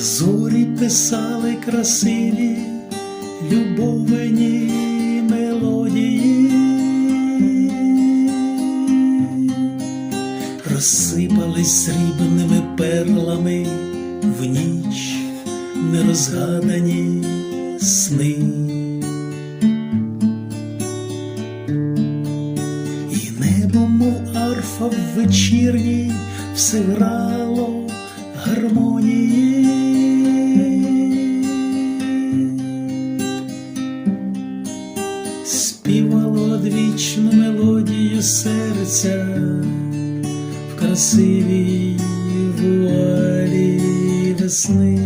зорі писали красиві любовені мелодії, розсипались срібними перлами в ніч нерозгадані сни. Мов арфа в вечірній, все грало гармонії. Співало одвічну мелодію серця в красивій вуалі весни.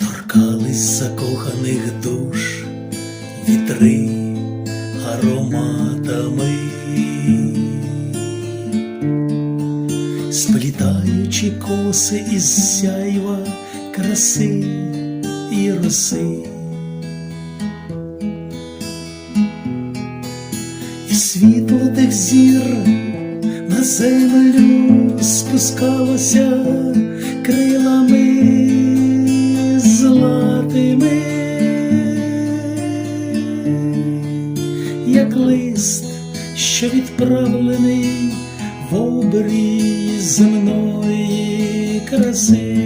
торкались закоханих душ вітри ароматами, сплітаючи коси із сяйва краси і роси. І світло тих зір на землю спускалося крилами златими, як лист, що відправлений в обрій земної краси.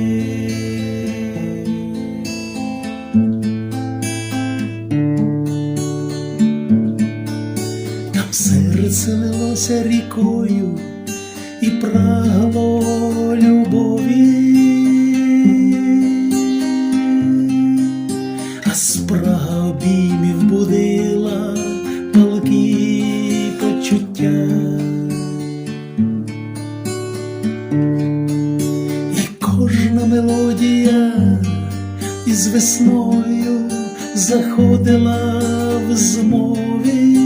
Там серце лилося рікою і прагло любові, із весною заходила в змові.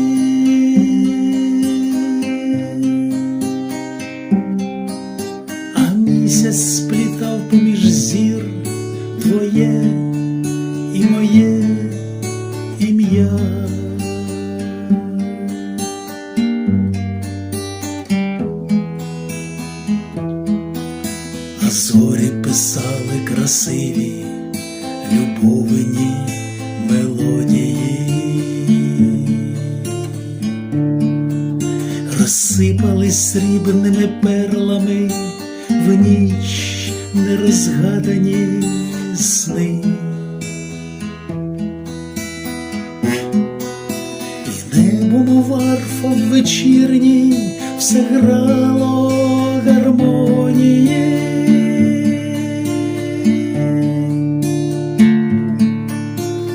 А місяць сплітав поміж зір твоє і моє ім'я. А зорі писали красиві любовені мелодії, розсипались срібними перлами в ніч нерозгадані сни. І небо, мов арфа вечірній, все грало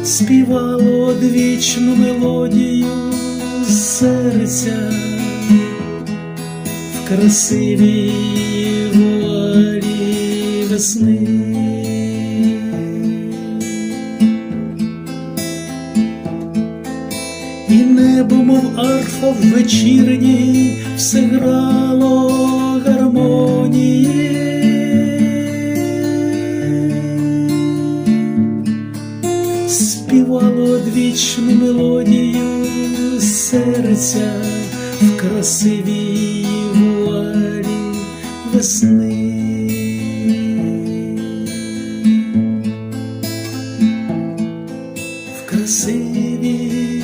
Співало одвічну мелодію серця в красивій вуалі весни. І небо, мов арфа в вечірній, все грало гармонії. Співало одвічну мелодію серця в красивій вуалі весни. В красивій